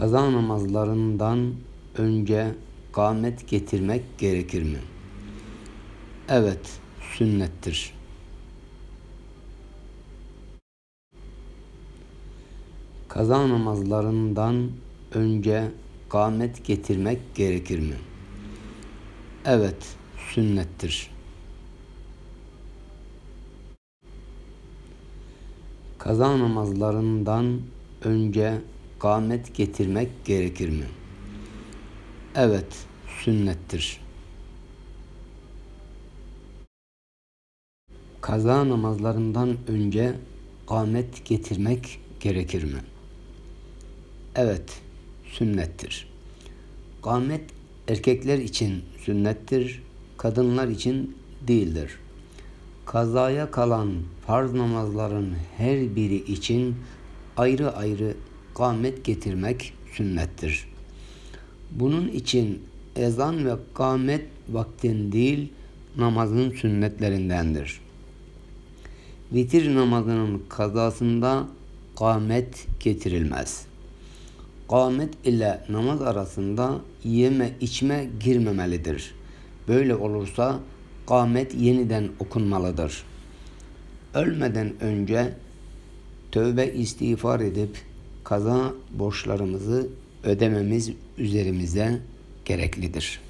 Kaza namazlarından önce kâmet getirmek gerekir mi? Evet, sünnettir. Kaza namazlarından önce kâmet getirmek gerekir mi? Evet, sünnettir. Kaza namazlarından önce kâmet getirmek gerekir mi? Evet, sünnettir. Kaza namazlarından önce kâmet getirmek gerekir mi? Evet, sünnettir. Kâmet erkekler için sünnettir, kadınlar için değildir. Kazaya kalan farz namazların her biri için ayrı ayrı kâmet getirmek sünnettir. Bunun için ezan ve kâmet vaktin değil namazın sünnetlerindendir. Vitir namazının kazasında kâmet getirilmez. Kâmet ile namaz arasında yeme içme girmemelidir. Böyle olursa kâmet yeniden okunmalıdır. Ölmeden önce tövbe istiğfar edip kaza borçlarımızı ödememiz üzerimize gereklidir.